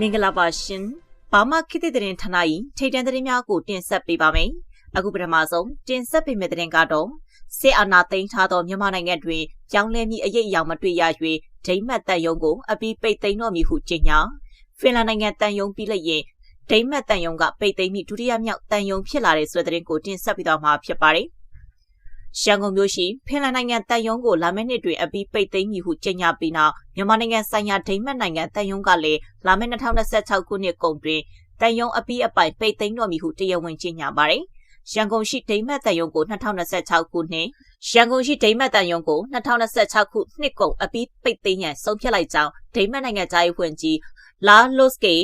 မင်္ဂလာပါရှင်။ဘာမခေတ်သစ်သတင်းဌာန၏ထိပ်တန်းသတင်းများကိုတင်ဆက်ပေးပါမယ်။အခုပထမဆုံးတင်ဆက်ပေးမယ့်သတင်းကတော့စစ်အာဏာသိမ်းထားသောမြန်မာနိုင်ငံတွင်ကြောင်းလဲမည့်အရေးအယောင်မတွေ့ရ၍ဒိမတ်တန်ယုံကိုအပြီးပိတ်သိမ်းတော်မူဟုကြေညာဖင်လန်နိုင်ငံတန်ယုံပြီးလျင်ဒိမတ်တန်ယုံကပိတ်သိမ်းမိဒုတိယမြောက်တန်ယုံဖြစ်လာတဲ့ဆိုတဲ့သတင်းကိုတင်ဆက်ပေးတော့မှာဖြစ်ပါတယ်။ ရန်ကုန်မြို့ရှိဖင်လန်နိုင်ငံတန်ယုံကိုလာမယ့်နှစ်တွင်အပြီးပိတ်သိမ်းမည်ဟုကြေညာပြီးနောက်မြန်မာနိုင်ငံဆိုင်ရာဒိမတ်နိုင်ငံတန်ယုံကလည်းလာမယ့်2026ခုနှစ်ကုန်တွင်တန်ယုံအပြီးအပိုင်ပိတ်သိမ်းတော်မည်ဟုတရားဝင်ကြေညာပါတယ်။ရန်ကုန်ရှိဒိမတ်တန်ယုံကို2026ခုနှစ်ရန်ကုန်ရှိဒိမတ်တန်ယုံကို2026ခုနှစ်ကုန်အပြီးပိတ်သိမ်းရန်ဆုံးဖြတ်လိုက်ကြောင်းဒိမတ်နိုင်ငံသားရေးဝန်ကြီးလာလော့စကေ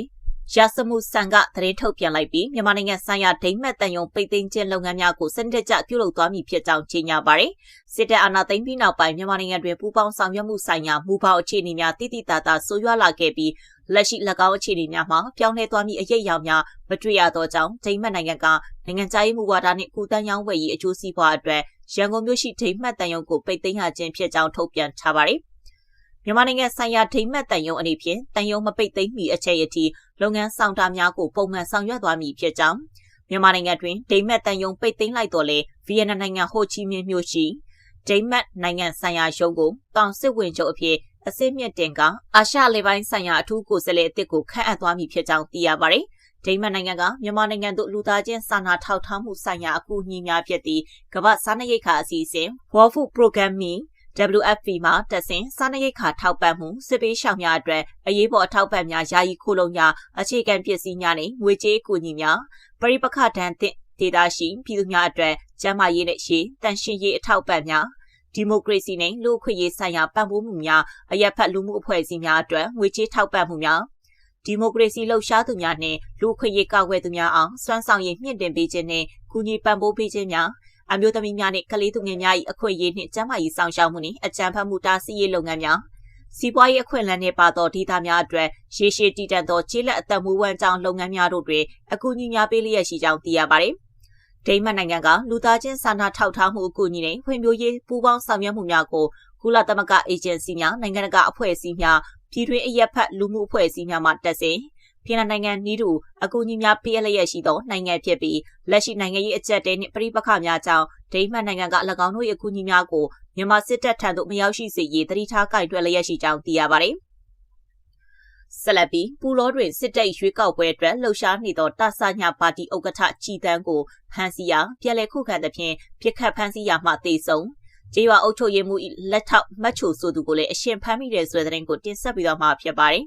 ရာစမှုဆန်ကသတင်းထုတ်ပြန်လိုက်ပြီးမြန်မာနိုင်ငံဆိုင်ရာဒိမတ်တန်ယုံပိတ်သိမ်းခြင်းလုပ်ငန်းများကိုစနစ်တကျပြုလုပ်သွားမည်ဖြစ်ကြောင်းကြေညာပါတယ်။စစ်တပ်အာဏာသိမ်းပြီးနောက်ပိုင်းမြန်မာနိုင်ငံတွင်ပူးပေါင်းဆောင်ရွက်မှုဆိုင်ရာမူပေါင်းအခြေအနေများတိတိတသားဆိုးရွားလာခဲ့ပြီးလက်ရှိ၎င်းအခြေအနေများမှာပြောင်းလဲသွားမည့်အရေးအယောင်များမတွေ့ရသောကြောင့်ဒိမတ်နိုင်ငံကနိုင်ငံခြားရေးမူဝါဒနှင့်ကုသန်းရောင်းဝယ်ရေးအကျိုးစီးပွားအတွက်ရန်ကုန်မြို့ရှိဒိမတ်တန်ယုံကိုပိတ်သိမ်းရခြင်းဖြစ်ကြောင်းထုတ်ပြန်ထားပါတယ်။မြန်မာနိုင်ငံဆိုင်ရာဒိမတ်တန်ယုံအနေဖြင့်တန်ယုံမပိတ်သိမ်းမီအချက်အထိ လုပ်ငန်းဆောင်တာများကိုပုံမှန်ဆောင်ရွက်သွားမည်ဖြစ်ကြောင်းမြန်မာနိုင်ငံတွင်ဒိမတ်တန်ယုံပိတ်သိမ်းလိုက်တော်လဲဗီယက်နမ်နိုင်ငံဟိုချီမင်းမြို့ရှိဒိမတ်နိုင်ငံဆိုင်ရာရုံးကိုတောင်စစ်ဝင်ချုပ်အဖြစ်အစစ်မြင့်တင်ကအာရှလေပိုင်းဆိုင်ရာအထူးကိုယ်စားလှယ်အသစ်ကိုခန့်အပ်သွားမည်ဖြစ်ကြောင်းသိရပါတယ်။ဒိမတ်နိုင်ငံကမြန်မာနိုင်ငံသို့လူသားချင်းစာနာထောက်ထားမှုဆိုင်ရာအကူအညီများဖြစ်သည့်ကမ္ဘာစားနပ်ရိက္ခာအစီအစဉ် World Food Programme WFP မှာတက်ဆင်စားနပ်ရိက္ခာထောက်ပံ့မှုစစ်ပေးရှောင်များအတွက်အရေးပေါ်အထောက်ပံ့များယာယီခိုလုံများအခြေခံပစ္စည်းများနဲ့ငွေကြေးအကူအညီများပရိပခဒဏ်သင့်ဒေသရှိပြည်သူများအတွက်ကျန်းမာရေးနဲ့ရှေ့တန်ရှင်းရေးအထောက်ပံ့များဒီမိုကရေစီနဲ့လူ့အခွင့်အရေးဆိုင်ရာပံ့ပိုးမှုများအရက်ဖက်လူမှုအဖွဲ့အစည်းများအတွက်ငွေကြေးထောက်ပံ့မှုများဒီမိုကရေစီလှုပ်ရှားသူများနဲ့လူ့အခွင့်အရေးကာကွယ်သူများအောင်စွမ်းဆောင်ရည်မြင့်တင်ပေးခြင်းနဲ့ကူညီပံ့ပိုးပေးခြင်းများ အမျိုးသမီးများနှင့်ကလေးသူငယ်များ၏အခွင့်အရေးနှင့်ကျန်းမာရေးဆောင်ရှောက်မှုနှင့်အကြံဖတ်မှုတားဆီးရေးလုပ်ငန်းများစီးပွားရေးအခွင့်အလမ်းနှင့်ပါသောဒေသများအတွက်ရှေးရှေးတည်တံ့သောခြေလက်အသက်မွေးဝမ်းကြောင်းလုပ်ငန်းများတို့တွင်အကူအညီများပေးလျက်ရှိကြောင်းသိရပါသည်။ဒိမတ်နိုင်ငံကလူသားချင်းစာနာထောက်ထားမှုအကူအညီနဲ့ဖွံ့ဖြိုးရေးပူးပေါင်းဆောင်ရွက်မှုများကိုကုလသမဂ္ဂအေဂျင်စီများနိုင်ငံတကာအဖွဲ့အစည်းများပြည်တွင်းအရက်ဖက်လူမှုအဖွဲ့အစည်းများမှတက်စဉ် ဖင်လန်နိုင်ငံနီးတူအကူအညီများပေးအပ်လျက်ရှိသောနိုင်ငံဖြစ်ပြီးလက်ရှိနိုင်ငံရေးအကြက်တဲနှင့်ပြည်ပခများကြောင့်ဒိမတ်နိုင်ငံက၎င်းတို့၏အကူအညီများကိုမြန်မာစစ်တပ်ထံသို့မရောက်ရှိစေရေးတတိထားကြိုက်တွက်လျက်ရှိကြောင်းသိရပါသည်ဆက်လက်ပြီးပူလောတွင်စစ်တပ်ရွေးကောက်ပွဲအတွက်လှုပ်ရှားနေသောတာဆာညာပါတီဥက္ကဋ္ဌချီတန်းကိုဖမ်းဆီးရာပြည်လဲခုခံသဖြင့်ပြစ်ခတ်ဖမ်းဆီးရာမှတေဆုံးကျေးရွာအုပ်ချုပ်ရေးမှူးလက်ထောက်မတ်ချိုဆိုသူကိုလည်းအရှင်ဖမ်းမိတဲ့ဆွဲတဲ့ရင်ကိုတင်ဆက်ပြီးတော့မှဖြစ်ပါတယ်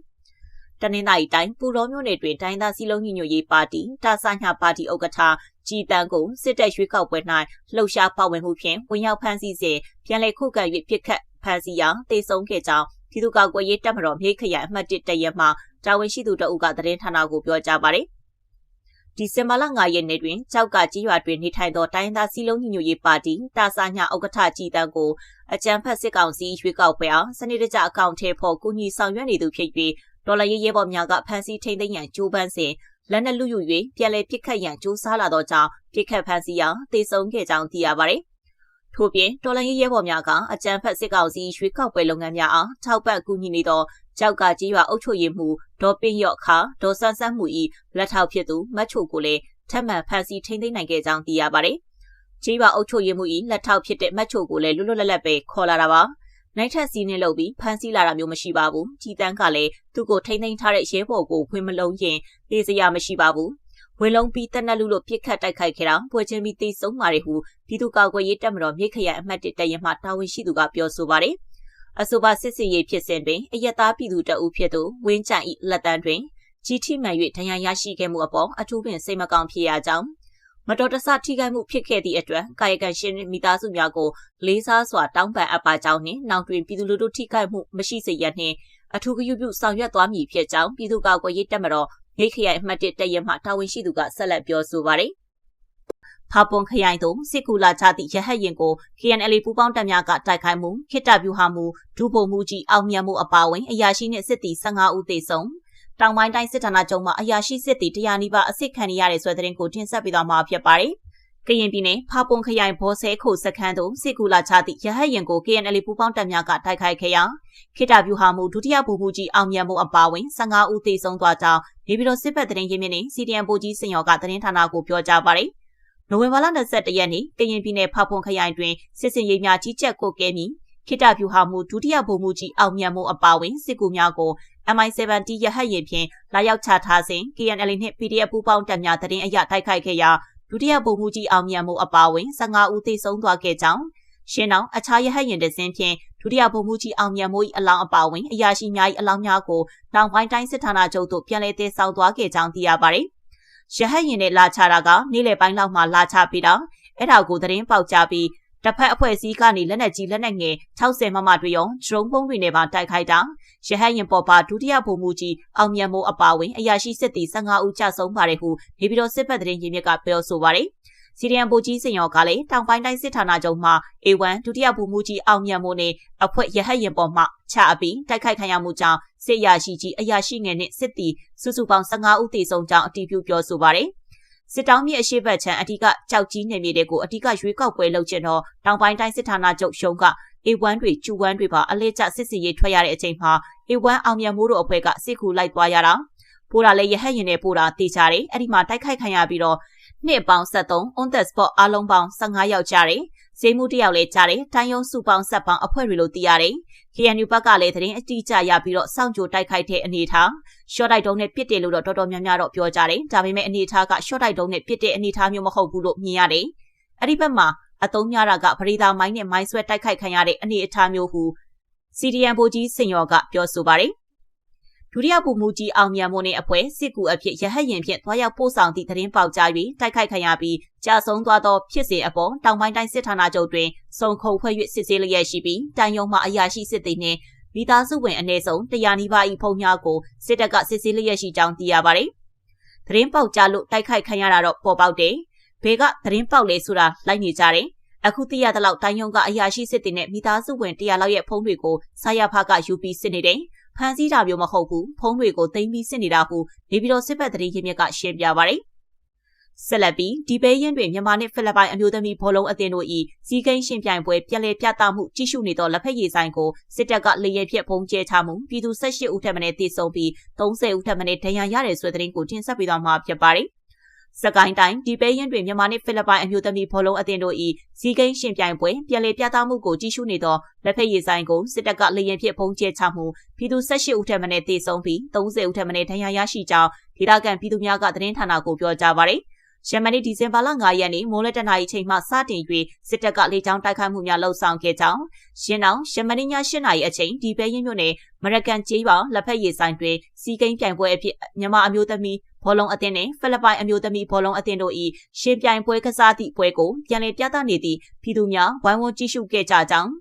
တနင်္သာရီတိုင်းပူတော်မြို့နယ်တွင်တိုင်းသားစည်းလုံးညီညွတ်ရေးပါတီတာဆာညာပါတီဥက္ကဋ္ဌကြည်တန်းကိုစစ်တပ်ရွေးကောက်ပွဲ၌လှုပ်ရှားပါဝင်မှုဖြင့်ဝင်ရောက်ဖမ်းဆီးစဉ်ပြန်လည်ခုခံ၍ပြစ်ခတ်ဖမ်းဆီးရာတေဆုံးခဲ့ကြောင်းပြည်သူ့ကာကွယ်ရေးတပ်မတော်မြေခရိုင်အမှတ်1တရက်မှတာဝန်ရှိသူတအုပ်ကသတင်းဌာနကိုပြောကြားပါတယ်ဒီဇင်ဘာလ9ရက်နေ့တွင်ကြောက်ကကြီးရွာတွင်နေထိုင်သောတိုင်းသားစည်းလုံးညီညွတ်ရေးပါတီတာဆာညာဥက္ကဋ္ဌကြည်တန်းကိုအကြံဖက်စစ်ကောင်စီရွေးကောက်ပွဲအောင်စနစ်တကျအကောင့်ထဲပေါ်ကူညီဆောင်ရွက်နေသူဖြစ်၍ ဒေါ်လာရေးရဲဘော်များကဖမ်းဆီးထိန်းသိမ်းရန်ကြိုးပမ်းစဉ်လက်နက်လူယူ၍ပြန်လည်ပစ်ခတ်ရန်ကြိုးစားလာသောကြောင့်ပစ်ခတ်ဖမ်းဆီးရာတေဆုံးခဲ့ကြောင်းသိရပါတယ်။ထို့ပြင်တော်လန်ရေးရဲဘော်များကအကြမ်းဖက်စစ်ကောင်စီရွေးကောက်ပွဲလုပ်ငန်းများအားထောက်ပံ့ကူညီနေသောကြောက်ကကြီးရွာအုပ်ချုပ်ရေးမှူးဒေါ်ပင်းရော့ခါဒေါ်ဆန်းဆန်းမှု၏လက်ထောက်ဖြစ်သူမတ်ချိုကိုလည်းထပ်မံဖမ်းဆီးထိန်းသိမ်းနိုင်ခဲ့ကြောင်းသိရပါတယ်။ကြီးရွာအုပ်ချုပ်ရေးမှူး၏လက်ထောက်ဖြစ်တဲ့မတ်ချိုကိုလည်းလွတ်လွတ်လပ်လပ်ပဲခေါ်လာတာပါ။ နိုင်ထက်စီးနှင်းလုပ်ပြီးဖမ်းဆီးလာတာမျိုးမရှိပါဘူး။ကြည်တန်းကလည်းသူ့ကိုထိမ့်သိမ်းထားတဲ့ရဲဘော်ကိုဝင်မလုံးရင်လေစရာမရှိပါဘူး။ဝင်လုံးပြီးတက်နက်လူလို့ပြစ်ခတ်တိုက်ခိုက်ခဲ့တာပွဲချင်းပြီးသိဆုံးပါတယ်ဟုပြည်သူ့ကာကွယ်ရေးတပ်မတော်မြိတ်ခရိုင်အမှတ်1တရင်မှတာဝန်ရှိသူကပြောဆိုပါတယ်။အဆိုပါစစ်စီရေးဖြစ်စဉ်တွင်အယက်သားပြည်သူတအုပ်ဖြစ်သူဝင်းချန်၏လက်တန်းတွင်ကြီးထိမှန်၍ဒဏ်ရာရရှိခဲ့မှုအပေါ်အထူးပင်စိတ်မကောင်းဖြစ်ရကြောင်း မတော်တဆထိခိုက်မှုဖြစ်ခဲ့သည့်အတွက်ကာယကံရှင်မိသားစုများကိုလေးစားစွာတောင်းပန်အပ်ပါကြောင်းနှင့်နောက်တွင်ပြည်သူလူထုထိခိုက်မှုမရှိစေရနှင့်အထူးဂရုပြုဆောင်ရွက်သွားမည်ဖြစ်ကြောင်းပြည်သူ့ကာကွယ်ရေးတပ်မတော်မြိတ်ခရိုင်အမှတ်1တရဲမှတာဝန်ရှိသူကဆက်လက်ပြောဆိုပါရယ်ဖာပွန်ခရိုင်သို့စစ်ကူလာချသည့်ရဟတ်ရင်ကို KNL ပူးပေါင်းတပ်များကတိုက်ခိုက်မှုခိတ္တဗျူဟာမှုဒုဗိုလ်မှူးကြီးအောင်မြတ်မှုအပါအဝင်အရာရှိနှင့်စစ်သည်15ဦးသေဆုံး တောင်ပိုင်းတိုင်းစစ်ဌာနချုပ်မှာအရာရှိစစ်သည်တရားနီးပါးအစစ်ခံရတဲ့ဆွဲတဲ့ရင်ကိုတင်ဆက်ပေးသွားမှာဖြစ်ပါတယ်။ကရင်ပြည်နယ်ဖာပွန်ခရိုင်ဘောဆဲခုစခန်းသို့စစ်ကူလာချသည့်ရဟတ်ရင်ကို KNL ပူးပေါင်းတပ်များကတိုက်ခိုက်ခဲ့ရာခိတဗျူဟာမှုဒုတိယဗိုလ်မှူးကြီးအောင်မြတ်မိုးအပါအဝင်15ဦးသေဆုံးသွားကြောင်းနေပြည်တော်စစ်ဘက်သတင်းရင်းမြစ်နှင့် CDN ဗိုလ်ကြီးစင်ရော်ကသတင်းဌာနကိုပြောကြားပါတယ်။နိုဝင်ဘာလ22ရက်နေ့ကရင်ပြည်နယ်ဖာပွန်ခရိုင်တွင်စစ်စင်ရေးများကြီးကြပ်ကိုကဲပြီးခိတဗျူဟာမှုဒုတိယဗိုလ်မှူးကြီးအောင်မြတ်မိုးအပါအဝင်စစ်ကူများကို MI7T ရဟတ်ရင်ဖြင့်လာရောက်ချထားစဉ် KNL နှင့် PDF ပူးပေါင်းတပ်များသတင်းအရတိုက်ခိုက်ခဲ့ရာဒုတိယဗိုလ်မှူးကြီးအောင်မြတ်မိုးအပါအဝင်15ဦးသေဆုံးသွားခဲ့ကြောင်းရှင်းအောင်အခြားရဟတ်ရင်တစင်းဖြင့်ဒုတိယဗိုလ်မှူးကြီးအောင်မြတ်မိုး၏အလောင်းအပါအဝင်အရာရှိများ၏အလောင်းများကိုတောင်ပိုင်းတိုင်းစစ်ဌာနချုပ်သို့ပြန်လည်တည်ဆောက်သွားခဲ့ကြောင်းသိရပါတယ်။ရဟတ်ရင်နဲ့လာချတာကနေ့လယ်ပိုင်းလောက်မှလာချပြီးတော့အဲ့ဒါကိုသတင်းပေါက်ကြပြီးတစ်ဖက်အဖွဲ့အစည်းကနေလက်နက်ကြီးလက်နက်ငယ်60မမတွေရောဒရုန်းပုံးတွေနဲ့ပါတိုက်ခိုက်တာ ရဟတ်ရင်ပေါ်ပါဒုတိယဗိုလ်မှူးကြီးအောင်မြတ်မိုးအပါဝင်အရာရှိစစ်သည်15ဦးကြဆုံးပါတယ်ဟုနေပြည်တော်စစ်ဘက်သတင်းရင်းမြစ်ကပြောဆိုပါတယ်စီရီယံဗိုလ်ကြီးစင်ရောကလည်းတောင်ပိုင်းတိုင်းစစ်ဌာနချုပ်မှ A1 ဒုတိယဗိုလ်မှူးကြီးအောင်မြတ်မိုးနဲ့အဖွဲ့ရဟတ်ရင်ပေါ်မှချအပြီးတိုက်ခိုက်ခံရမှုကြောင့်စစ်ရရှိကြီးအရာရှိငယ်နဲ့စစ်သည်စုစုပေါင်း15ဦးသေဆုံးကြောင်းအတည်ပြုပြောဆိုပါတယ်စစ်တောင်းမြစ်အရှိတ်ချမ်းအဓိကကြောက်ကြီးနယ်မြေတွေကိုအဓိကရွေးကောက်ပွဲလုပ်ချင်တော့တောင်ပိုင်းတိုင်းစစ်ဌာနချုပ်ရှုံးက A1 တွေကျူ1တွေပါအလဲကျစစ်စီရေးထွက်ရတဲ့အချိန်မှာ A1 အောင်မြတ်မိုးတို့အဖွဲ့ကစစ်ကူလိုက်သွားရတာပိုးတာလည်းရဟတ်ရင်နဲ့ပိုးတာတေချတယ်အဲ့ဒီမှာတိုက်ခိုက်ခံရပြီးတော့နှစ်ပေါင်း73 on the spot အားလုံးပေါင်း15ယောက်ကြတယ်ဈေးမှုတယောက်လည်းကြားတယ်။တိုင်းယုံစုပေါင်းဆက်ပေါင်းအဖွဲ့တွေလို့သိရတယ်။ KNU ဘက်ကလည်းသတင်းအတိအကျရပြီးတော့စောင့်ကြိုတိုက်ခိုက်တဲ့အနေထား။ short တိုက်တုံးနဲ့ပစ်တယ်လို့တော့တော်တော်များများတော့ပြောကြတယ်။ဒါပေမဲ့အနေထားက short တိုက်တုံးနဲ့ပစ်တဲ့အနေထားမျိုးမဟုတ်ဘူးလို့မြင်ရတယ်။အဲ့ဒီဘက်မှာ အတုံးများတာကပရိသာမိုင်းနဲ့မိုင်းဆွဲတိုက်ခိုက်ခံရတဲ့အနေအထားမျိုးဟု CDN ဗိုလ်ကြီးစင်ရော်ကပြောဆိုပါတယ်။ဒုတိယဗိုလ်မှူးကြီးအောင်မြတ်မိုးနဲ့အဖွဲ့စစ်ကူအဖြစ်ရဟတ်ရင်ဖြင့်သွားရောက်ပို့ဆောင်သည့်သတင်းပေါက်ကြား၍တိုက်ခိုက်ခံရပြီးကြာဆုံးသွားသောဖြစ်စဉ်အပေါ်တောင်ပိုင်းတိုင်းစစ်ဌာနချုပ်တွင်စုံခုံဖွဲ့၍စစ်ဆေးလျက်ရှိပြီးတန်ယုံမှအရာရှိစစ်သည်နှင့်မိသားစုဝင်အနည်းဆုံး100နီးပါး၏ဖုံများကိုစစ်တပ်ကစစ်ဆေးလျက်ရှိကြောင်းသိရပါသည်။သတင်းပေါက်ကြားလို့တိုက်ခိုက်ခံရတာတော့ပေါ်ပေါက်တယ်။ ဘေကသတင်းပေါက်လေဆိုတာလိုက်နေကြတယ်။အခုသိရသလောက်တိုင်းယုံကအရာရှိစစ်တီနဲ့မိသားစုဝင်100လောက်ရဲ့ဖုန်းတွေကိုစာရဖကယူပြီးစစ်နေတယ်ဖမ်းဆီးတာမျိုးမဟုတ်ဘူးဖုန်းတွေကိုသိမ်းပြီးစစ်နေတာဟုနေပြည်တော်စစ်ဘက်တရေရင်းမြစ်ကရှင်းပြပါရယ်ဆက်လက်ပြီးဒီဘေးရင်တွင်မြန်မာနှင့်ဖိလစ်ပိုင်အမျိုးသမီးဘောလုံးအသင်းတို့၏စီးကိန်းရှင်ပြိုင်ပွဲပြည်လည်ပြသမှုကြီးစုနေသောလက်ဖက်ရည်ဆိုင်ကိုစစ်တပ်ကလေရဲဖြစ်ဖုံးကျဲချမှုပြည်သူ18ဦးထက်မနည်းတည်ဆုံပြီး30ဦးထက်မနည်းဒဏ်ရာရတဲ့ဆွေသတင်းကိုတင်ဆက်ပေးသွားမှာဖြစ်ပါတယ် စကိုင်းတိုင်းဒီပဲရင်တွင်မြန်မာနှင့်ဖိလစ်ပိုင်အမျိုးသမီးဘောလုံးအသင်းတို့၏စီးကိန်းရှင်ပြိုင်ပွဲပြည်လည်ပြသမှုကိုကြီးစုနေသောလက်ဖက်ရည်ဆိုင်ကိုစစ်တပ်ကလေရင်ဖြစ်ဖုံးကျဲချမှုပြည်သူ18ဦးထက်မနည်းတေဆုံးပြီး30ဦးထက်မနည်းဒဏ်ရာရရှိကြောင်းဒေသခံပြည်သူများကသတင်းဌာနကိုပြောကြားပါရယ်ယမနီဒီဇင်ဘာလ9ရက်နေ့မိုးလက်တနာရီချိန်မှစတင်၍စစ်တပ်ကလေကြောင်းတိုက်ခိုက်မှုများလှုပ်ဆောင်ခဲ့ကြောင်းရင်းအောင်ယမနီည8နာရီအချိန်ဒီပဲရင်မြို့နယ်မရကန်ကျေးရွာလက်ဖက်ရည်ဆိုင်တွင်စီးကိန်းပြိုင်ပွဲအဖြစ်မြန်မာအမျိုးသမီး ဘောလုံးအသင်းနှင့်ဖိလစ်ပိုင်အမျိုးသမီးဘောလုံးအသင်းတို့၏ရှင်ပြိုင်ပွဲကစားသည့်ပွဲကိုပြန်လည်ပြသနေသည့်ပြည်သူများဝိုင်းဝန်းကြည့်ရှုခဲ့ကြကြောင်း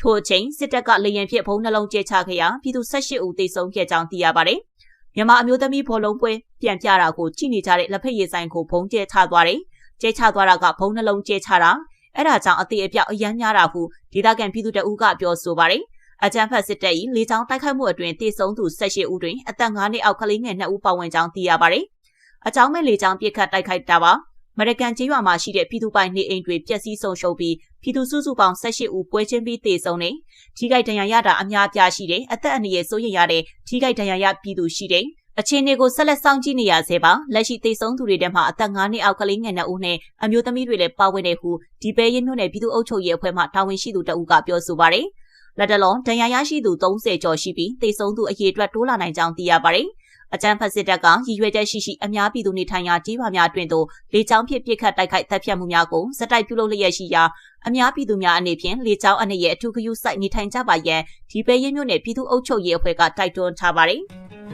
ထို့အချိန်စစ်တပ်ကလေရင်ဖြင့်ဘုံနှလုံးကျဲချခဲ့ရာပြည်သူ18ဦးသေဆုံးခဲ့ကြောင်းသိရပါတယ်။မြန်မာအမျိုးသမီးဘောလုံးပွဲပြန်ပြတာကိုကြည့်နေကြတဲ့လက်ဖက်ရည်ဆိုင်ကိုဘုံကျဲချသွားတယ်။ကျဲချသွားတာကဘုံနှလုံးကျဲချတာအဲ့ဒါကြောင့်အသေးအပြောက်အယမ်းများတာဟုဒေသခံပြည်သူတအုပ်ကပြောဆိုပါတယ်။ အကြမ်းဖက်စစ်တပ်၏လေကြောင်းတိုက်ခိုက်မှုအတွင်းတေဆုံးသူ18ဦးတွင်အသက်9နှစ်အောက်ကလေးငယ်2ဦးပါဝင်ကြောင်းသိရပါတယ်။အကြောင်းမဲ့လေကြောင်းပစ်ခတ်တိုက်ခိုက်တာပါ။မရကန်ကျေးရွာမှာရှိတဲ့ပြည်သူပိုင်နေအိမ်တွေပျက်စီးဆုံးရှုံးပြီးပြည်သူစုစုပေါင်း18ဦးပွဲချင်းပြီးတေဆုံးနေ။ထိခိုက်ဒဏ်ရာရတာအများပြားရှိတယ်။အသက်အန္တရာယ်စိုးရိမ်ရတဲ့ထိခိုက်ဒဏ်ရာရပြည်သူရှိတယ်။အခြေအနေကိုဆက်လက်စောင့်ကြည့်နေရဆဲပါလက်ရှိသေဆုံးသူတွေထဲမှာအသက်9နှစ်အောက်ကလေးငယ်2ဦးနဲ့အမျိုးသမီးတွေလည်းပါဝင်တယ်ဟုဒီပဲရင်းမြို့နယ်ပြည်သူ့အုပ်ချုပ်ရေးအဖွဲ့မှတာဝန်ရှိသူတအုပ်ကပြောဆိုပါတယ်။ လက်တလုံးဒဏ်ရာရရှိသူ30ကျော်ရှိပြီးသေဆုံးသူအရေအတွက်တိုးလာနိုင်ကြောင်းသိရပါတယ်။အကြမ်းဖက်စစ်တပ်ကရည်ရွယ်ချက်ရှိရှိအများပြည်သူနေထိုင်ရာကြေးရွာများအတွင်းသို့လေကြောင်းဖြင့်ပစ်ခတ်တိုက်ခိုက်တပ်ဖြတ်မှုများကိုစက်တိုက်ပြုလုပ်လျက်ရှိရာအများပြည်သူများအနေဖြင့်လေကြောင်းအနေရဲ့အထူးဂရုစိုက်နေထိုင်ကြပါရန်ဒီပဲရင်းမြို့နယ်ပြည်သူ့အုပ်ချုပ်ရေးအဖွဲ့ကတိုက်တွန်းထားပါတယ်။